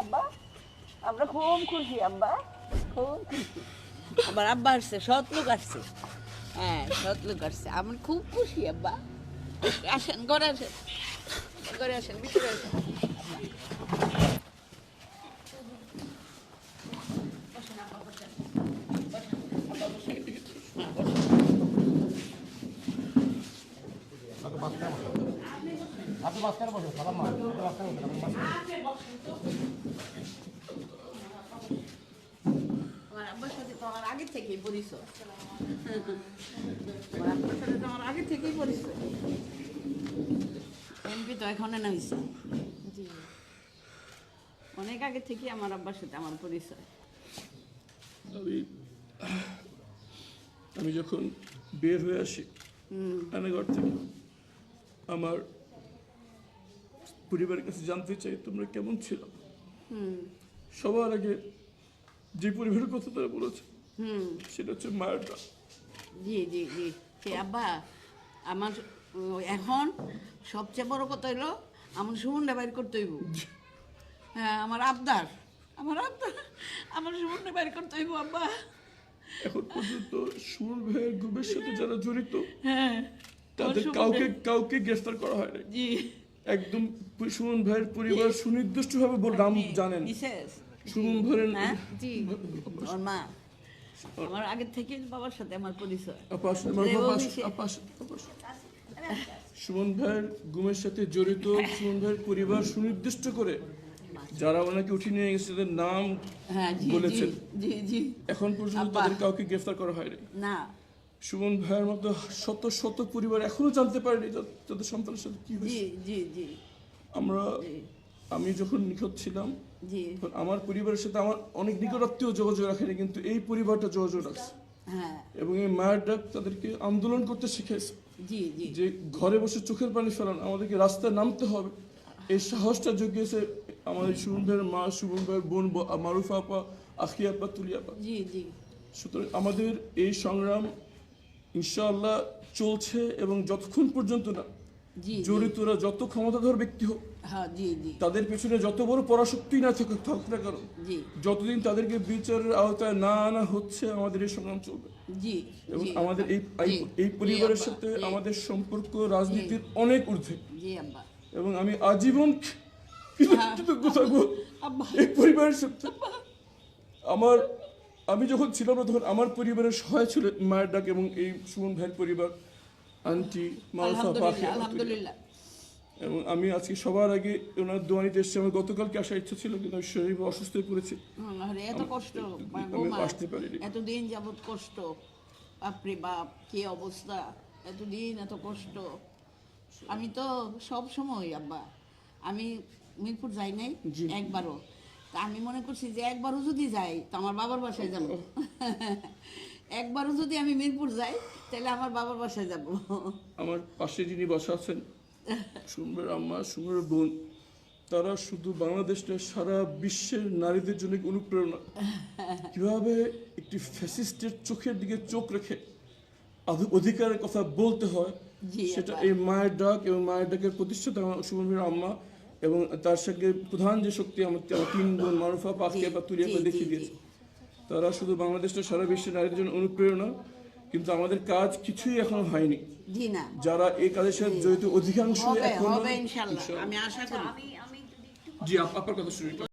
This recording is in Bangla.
আব্বা আমার খুব খুশি আব্বা খুব আমার আব্বা আসছে, সৎ লোক আসছে। হ্যাঁ সৎ লোক আসছে। আমার খুব খুশি, আব্বা। আসেন, ঘরে আসেন। ঘরে আসেন, ভিতরে আসেন। আপনি বসুন সালাম মা আপনি মাঝখানে বসুন আপনি আমার আব্বার সাথে তো আমার আগে থেকেই পরিচয় আমার আব্বার সাথে তো আমার আগে থেকেই পরিচয় এমপি তো এখনও নামিছে জি অনেক আগে থেকে আমার আব্বার সাথে আমার পরিচয় আমি আমি যখন বের হয়ে আসি রান্নাঘর থেকে আমার পরিবারের কাছে জানতে চাই তোমরা কেমন ছিল? সবার আগে যে পরিবারের কথা তারা বলেছে হুম। সেটা হচ্ছে মায়ের ডাক। জি জি জি। আব্বা আমার এখন সবচেয়ে বড় কথা হলো আমার সুমনটা বাইর করতে হইব। হ্যাঁ আমার আবদার আমার আবদার আমার সুমনটা বাইর করতে হইব আব্বা। এখন পর্যন্ত সুমন ভাইয়ের গুমের সাথে যারা জড়িত হ্যাঁ। তাদের কাউকে কাউকে গ্রেফতার করা হয় নাই একদম সুমন ভাইয়ের পরিবার সুনির্দিষ্টভাবে বল- নাম জানেন। সুমন ভাইয়ের হ্যাঁ? মা। আমার আগের থেকে বাবার সাথে আমার পরিচয়। সুমন ভাইয়ের গুমের সাথে জড়িত সুমন ভাইয়ের পরিবার সুনির্দিষ্ট করে যারা ওনাকে উঠিয়ে নিয়ে গেছে তাদের নাম হ্যাঁ বলেছেন। জি জি। এখন পর্যন্ত তাদের কাউকে গ্রেফতার করা হয়নি। না। সুমন ভাইয়ের মতো শত শত পরিবার এখনও জানতে পারেনি যা- তাদের সন্তানের সাথে কি হয়েছে। জি জি আমরা আমি যখন নিখোঁজ ছিলাম তখন আমার পরিবারের সাথে আমার অনেক নিকটাত্মীয় যোগাযোগ রাখেনি কিন্তু এই পরিবারটা যোগাযোগ রাখছে। হ্যাঁ। এবং এই মায়ের ডাক তাদেরকে আন্দোলন করতে শিখেছে জি জি। যে ঘরে বসে চোখের পানি ফেলান আমাদেরকে রাস্তায় নামতে হবে। এই সাহসটা জুগিয়েছে আমাদের সুমন ভাইয়ের মা সুমন ভাইয়ের বোন মারুফা আপা আখি আপা তুলি আপা। জি জি। সুতরাং আমাদের এই সংগ্রাম ইনশাআল্লাহ চলছে এবং যতক্ষণ পর্যন্ত না। জড়িতরা যত ক্ষমতাধর ব্যক্তি হোক হ্যাঁ তাদের পেছনে যত বড় পরাশক্তি না থাকুক থাকুক না কারণ যতদিন তাদেরকে বিচারের আওতায় না আনা হচ্ছে আমাদের এই সংগ্রাম চলবে। এবং আমাদের এই এই- এই পরিবারের সাথে আমাদের সম্পর্ক রাজনীতির অনেক ঊর্ধ্বে। এবং আমি আজীবন হ্যাঁ। কৃতজ্ঞ থাকব এই পরিবারের সাথে। আমার আমি যখন ছিলাম না তখন আমার পরিবারের সহায় ছিল মায়ের ডাক এবং এই সুমন ভাইয়ের পরিবার আন্টি মালসা পাখি আলহামদুলিল্লাহ আলহামদুলিল্লাহ। এবং আমি আজকে সবার আগে ওনার দোয়ানিতে এসেছি। আমার গতকালকে আসার ইচ্ছা ছিল কিন্তু আমি শরীর অসুস্থ হয়ে পড়েছি। এত কষ্ট আসতে পারিনি। এতদিন যাবৎ কষ্ট। বাপরে বাপ কি অবস্থা এতদিন এত কষ্ট। আমি তো সব সময় আব্বা আমি মিরপুর যাই নাই একবারও। তা আমি মনে করছি যে একবারও যদি যাই তো আমার বাবার বাসায় যাব। একবারও যদি আমি মিরপুর যাই তাহলে আমার বাবার বাসায় যাব। আমার পাশে যিনি বসা আছেন সুমরের আম্মা সুমরের বোন তারা শুধু বাংলাদেশটা সারা বিশ্বের নারীদের জন্য অনুপ্রেরণা। কীভাবে একটি ফ্যাসিস্টের চোখের দিকে চোখ রেখে অধিকারের কথা বলতে হয় সেটা এই মায়ের ডাক এবং মায়ের ডাকের প্রতিষ্ঠাতা সুমনের আম্মা এবং তার সঙ্গে প্রধান যে শক্তি আমার তিন বোন মারুফা পাখিয়া বা জি, দেখিয়ে। দিয়েছে। তারা শুধু বাংলাদেশ বাংলাদেশটা সারা বিশ্বের নারীদের জন্য অনুপ্রেরণা। কিন্তু আমাদের কাজ কিছুই এখনও হয়নি। যারা এই কাজের সাথে জড়িত অধিকাংশ এখনও আমি আশা করি। জি আপ- আপনার কথা করি।